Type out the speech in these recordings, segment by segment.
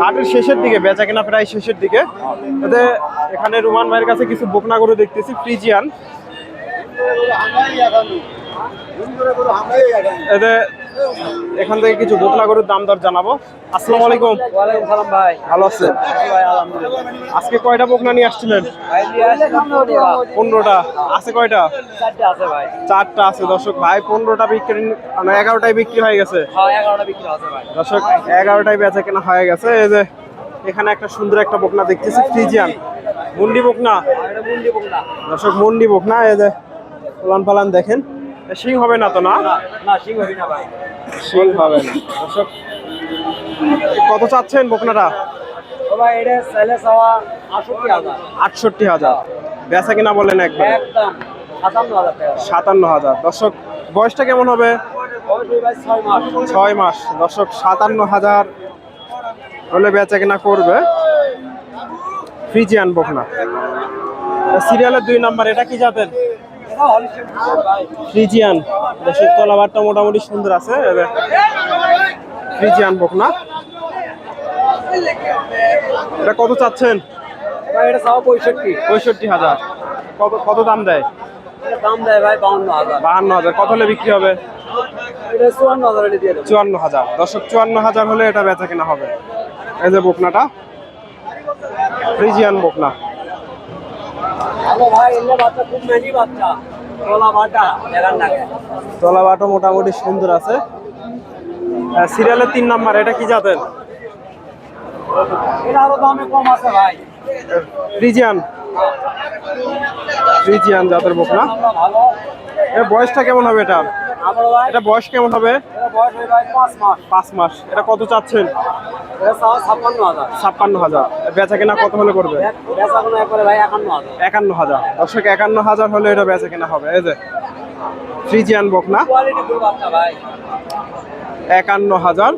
হাটের শেষের দিকে বেচা কেনা প্রায় শেষের দিকে। এতে এখানে রুমান ভাইয়ের কাছে কিছু বোকনা গরু দেখতেছি, ফ্রিজিয়ান। এতে এখান থেকে কিছু বোকনা গরুর দাম দর জানাব। আসসালামু আলাইকুম। ওয়ালাইকুম সালাম ভাই। ভালো আছেন? আজকে কয়টা বোকনা নিয়ে আসছিলেন? পনেরোটা। আছে কয়টা? চারটে আছে আছে দর্শক। ভাই পনেরোটা বিক্রি মানে এগারোটায় বিক্রি হয়ে গেছে। হ্যাঁ এগারোটা বিক্রি আছে ভাই। দর্শক এগারোটায় বেচা কেনা হয়ে গেছে। এই যে এখানে একটা সুন্দর একটা বকনা দেখতেছি ফ্রিজিয়ান। মুন্ডি বকনা। এটা মুন্ডি বকনা। দর্শক মুন্ডি বকনা এই যে পালান পালান দেখেন। শিং হবে না তো না? সিং না ভাই। শিং হবে না। দর্শক কত চাচ্ছেন বকনাটা? ভাই এটা সেলে চাওয়া আটষট্টি হাজার। আটষট্টি হাজার। বেচা কিনা বলেন একবার। একদম সাতান্ন হাজার দর্শক বয়সটা কেমন হবে? ছয় মাস। দর্শক সাতান্ন হাজার হলে বেচা কেনা করবে ফ্রিজিয়ান বকনা। সিরিয়ালের দুই নাম্বার এটা কি ভাই ফ্রিজিয়ান। দেশের তলাবারটা মোটামুটি সুন্দর আছে। ফ্রিজিয়ান বকনা। এটা কত চাচ্ছেন? ভাই এটা চাওয়া পঁয়ষট্টি। পঁয়ষট্টি হাজার। কত কত দাম দেয়? দাম দেয় ভাই হাজার। বাহান্ন হাজার। কত হলে বিক্রি হবে? এটা চুয়ান্ন হাজার চুয়ান্ন হাজার। দর্শক চুয়ান্ন হাজার হলে এটা বেচা কেনা হবে। এই যে বকনাটা। ফ্রিজিয়ান বকনা। ভালো ভাই বাচ্চা খুব বাচ্চা। তোলা বাটা মোটামুটি সুন্দর আছে। সিরিয়ালের তিন নাম্বার এটা কি জাতের? বকনা। আমরা বয়সটা কেমন হবে এটা এটা বয়স কেমন হবে? হয়ে পাঁচ মাস। এটা কত চাচ্ছেন? ছাপ্পান্ন হাজার। বেচা কেনা কত হলে করবে? একান্ন হাজার। দর্শক একান্ন হাজার হলে এটা বেচা কেনা হবে। এই যে ফ্রিজিয়ান বাচ্চা ভাই। একান্ন হাজার।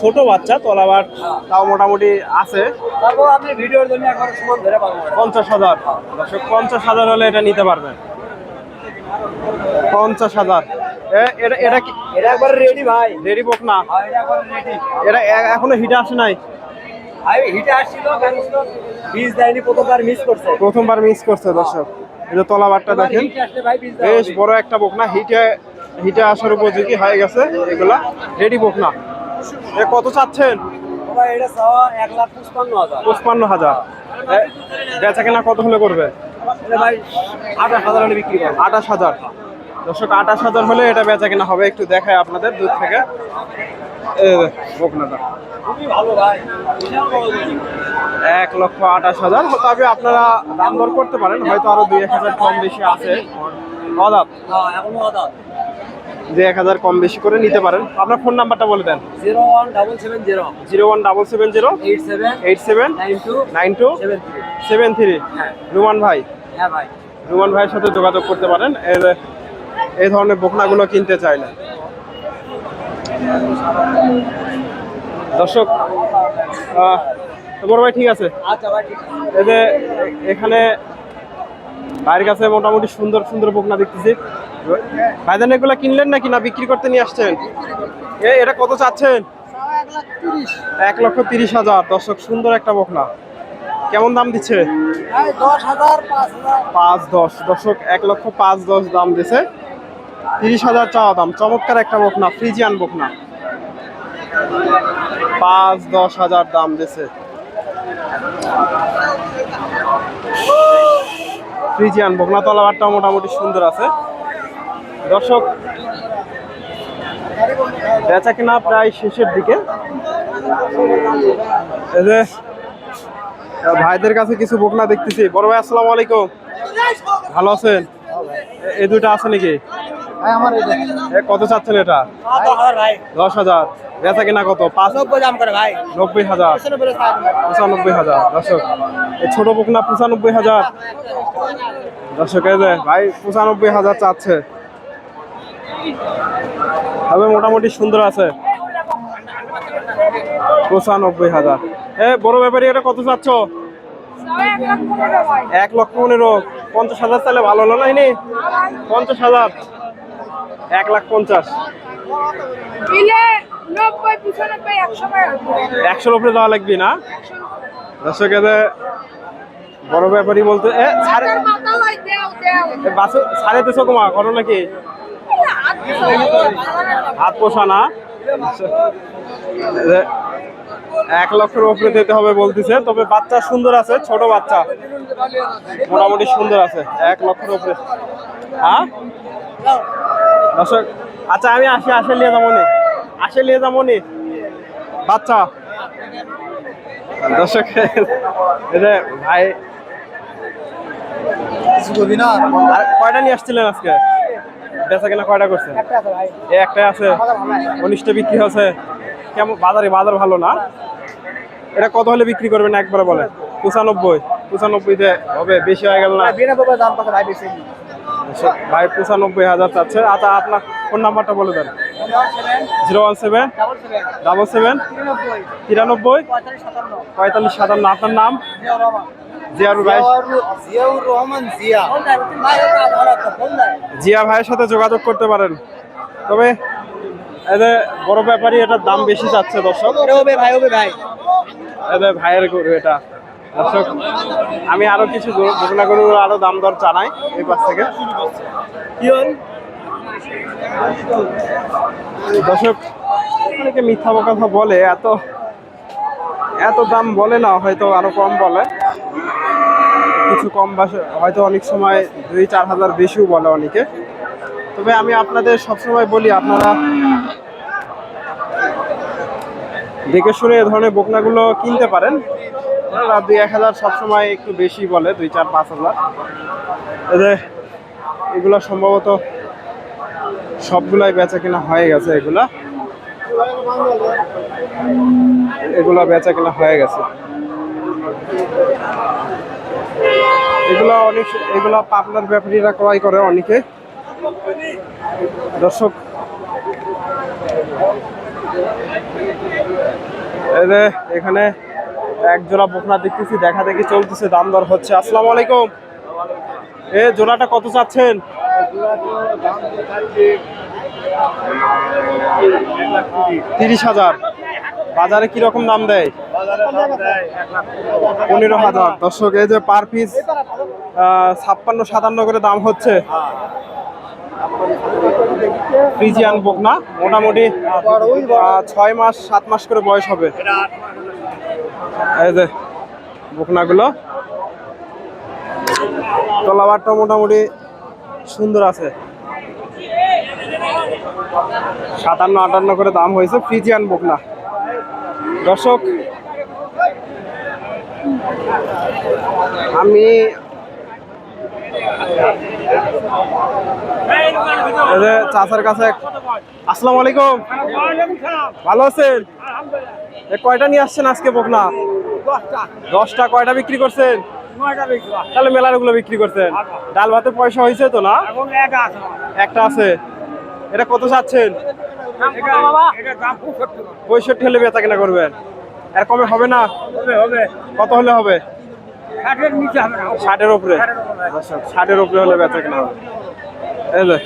ছোট বাচ্চা তলাবার তাও মোটামুটি আছে। তারপর আপনি ভিডিওর জন্য একবার সমান ধরে পাবেন। পঞ্চাশ হাজার। দর্শক পঞ্চাশ হাজার হলে এটা নিতে পারবেন। পঞ্চাশ হাজার। এটা এটা কি? এটা একবার রেডি ভাই। দেরি বক না? হ্যাঁ এটা রেডি এটা এখনও হিটে আসে নাই? প্রথমবার মিস করছে। প্রথমবার মিস করছে দর্শক। যে তলাবারটা দেখেন বেশ বড় একটা বকনা হিটে হিটে আসার উপযোগী হয়ে গেছে এগুলা। রেডি বকনা এ কত চাচ্ছেন? এটা পঁচপান্ন হাজার। বেচা কেনা কত হলে করবে? এটা ভাই আঠাশ হাজার হলে বিক্রি করব। আঠাশ হাজার। দর্শক আঠাশ হাজার হলে এটা বেচা কেনা হবে একটু দেখায় আপনাদের দূর থেকে। বকনাটা। এক লক্ষ আঠাশ হাজার। তবে আপনারা দাম দর করতে পারেন হয়তো আরও দুই এক হাজার কম বেশি আছে। অদাত দুই এক হাজার কম বেশি করে নিতে পারেন। আপনার ফোন নাম্বারটা বলে দেন। Zero one double seven zero. Zero one double seven zero. Eight seven eight seven nine two nine two seven three. Seven three. হ্যাঁ। রুমান ভাই। হ্যাঁ ভাই। রুমান ভাইয়ের সাথে যোগাযোগ করতে পারেন। এই যে- এই ধরনের বকনাগুলো কিনতে চাইলে। দর্শক বড় ভাই ঠিক আছে? আচ্ছা ভাই ঠিক আছে। এই যে এখানে ভাইয়ের কাছে মোটামুটি সুন্দর সুন্দর বকনা দেখতেছি। ভাইজান এগুলা কিনলেন নাকি না বিক্রি করতে নিয়ে আসছেন? এ এটা কত চাচ্ছেন? এক লক্ষ তিরিশ হাজার। দর্শক সুন্দর একটা বকনা। কেমন দাম দিচ্ছে? পাঁচ দশ। দর্শক এক লক্ষ পাঁচ দশ দাম দিছে। তিরিশ হাজার চাওয়া দাম। চমৎকার একটা বকনা ফ্রিজিয়ান বকনা। পাঁচ দশ হাজার দাম দিছে। ফ্রিজিয়ান বকনা তলাবারটা মোটামুটি সুন্দর আছে। দর্শক বেচা কিনা প্রায় শেষের দিকে। ভাইদের কাছে কিছু বকনা দেখতেছি। বড় ভাই আসসালামু আলাইকুম। ভালো আছেন? এই দুইটা আছে নাকি? কত চাচ্ছেন এটা? দশ হাজার। বেচা কিনা কত? নব্বই হাজার। পঁচানব্বই হাজার। দর্শক এই ছোট বকনা পঁচানব্বই হাজার। দর্শক এই যে ভাই পঁচানব্বই হাজার চাচ্ছে। তবে মোটামুটি সুন্দর আছে। পঁচানব্বই হাজার। এ বড় ব্যাপারী এটা কত চাচ্ছ? এক লক্ষ পনেরো। পঞ্চাশ হাজার তাহলে ভালো হলো না ইনি? পঞ্চাশ হাজার। এক লাখ পঞ্চাশ। একশোর উপরে দেওয়া লাগবে না? দর্শক বড় ব্যাপারী বলতে ছাড়ে দিছো কমা? করো নাকি? হাত পোষা না? এ, এক লক্ষের উপরে দিতে হবে বলতেছে। তবে বাচ্চা সুন্দর আছে, ছোট বাচ্চা। মোটামুটি সুন্দর আছে, এক লক্ষের উপরে। হ্যাঁ? দর্শক আচ্ছা আমি আসি, আসে নিয়ে যাব নি। আসে নিয়ে যাব নি। বাচ্চা। দর্শক ভাই। আর কয়টা নিয়ে আসছিলেন আজকে? বেচা কেনা কয়টা এই একটাই আছে উনিশটা বিক্রি হচ্ছে কেমন বাজারে বাজার ভালো না? এটা কত হলে বিক্রি করবেন একবারে বলে পঁচানব্বই। পঁচানব্বইতে হবে বেশি হয়ে গেল না? ভাই পঁচানব্বই হাজার চাচ্ছে। আচ্ছা আপনার ফোন নাম্বারটা বলে দেন। Zero one seven. Double seven. তিরানব্বই। পঁয়তাল্লিশ সাতান্ন। আপনার নাম? ভাই। জিয়াউর রহমান জিয়া ভাইয়ের সাথে যোগাযোগ করতে পারেন। তবে এদের বড় ব্যাপারই এটার দাম বেশি চাচ্ছে দর্শক। হবে ভাই হবে ভাই। এদের ভাইয়ের গরু এটা। দর্শক আমি আরও কিছু গরু- বগুড়া গরুর আরও দাম দর জানাই এই পাশ থেকে। দর্শক অনেকে মিথ্যা কথা বলে এত এত দাম বলে না হয়তো আরও কম বলে। কিছু কম বাসে হয়তো অনেক সময় দুই চার হাজার বেশিও বলে অনেকে। তবে আমি আপনাদের সবসময় বলি আপনারা দেখে শুনে এ ধরনের বকনাগুলো কিনতে পারেন। ওনারা দুই এক হাজার সবসময় একটু বেশি বলে, দুই চার পাঁচ হাজার। এদের এগুলো সম্ভবত সবগুলাই বেচা কেনা হয়ে গেছে এগুলা। এগুলা বেচা কেনা হয়ে গেছে। এগুলা অনেক এগুলা পাবনার ব্যাপারীরা ক্রয় করে অনেকে। দর্শক এই এখানে এক জোড়া বকনা দেখতেছি, দেখা দেখি চলতেছে, দাম দর হচ্ছে। আসসালামু আলাইকুম। এ জোড়াটা কত চাচ্ছেন? তিরিশ হাজার। বাজারে কি রকম দাম দেয়? পনেরো হাজার। দর্শক, এই যে পার পিস ছাপ্পান্ন সাতান্ন করে দাম হচ্ছে। ফ্রিজিয়ান বকনা মোটামুটি ছয় মাস, সাত মাস করে বয়স হবে। এই যে বকনাগুলো। তলাবারটা মোটামুটি সুন্দর আছে। সাতান্ন, আটান্ন করে দাম হয়েছে ফ্রিজিয়ান বকনা দর্শক, আমি চাচার কাছে আসসালামু আলাইকুম। ভালো আছেন? কয়টা নিয়ে আসছেন আজকে বকনা? দশটা। কয়টা বিক্রি করছেন? তাহলে মেলারগুলো বিক্রি করছেন। ডাল ভাতে পয়সা হয়েছে তো না? একটা আছে। এটা কত চাচ্ছেন? পঁয়ষট্টি হলে বেচা কেনা করবেন। আর কমে হবে না? কত হলে হবে? ষাটের উপরে? আচ্ছা, ষাটের উপরে হলে বেচা কেনা হবে। এই যে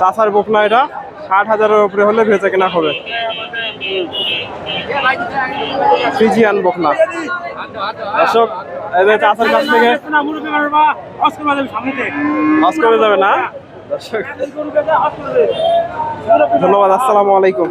চাষার বকনা এটা? ষাট হাজারের উপরে হলে বেচা কেনা হবে। ফ্রিজিয়ান বকনা দর্শক চাষার কাছ থেকে করে যাবে না? দর্শক ধন্যবাদ আসসালামু আলাইকুম।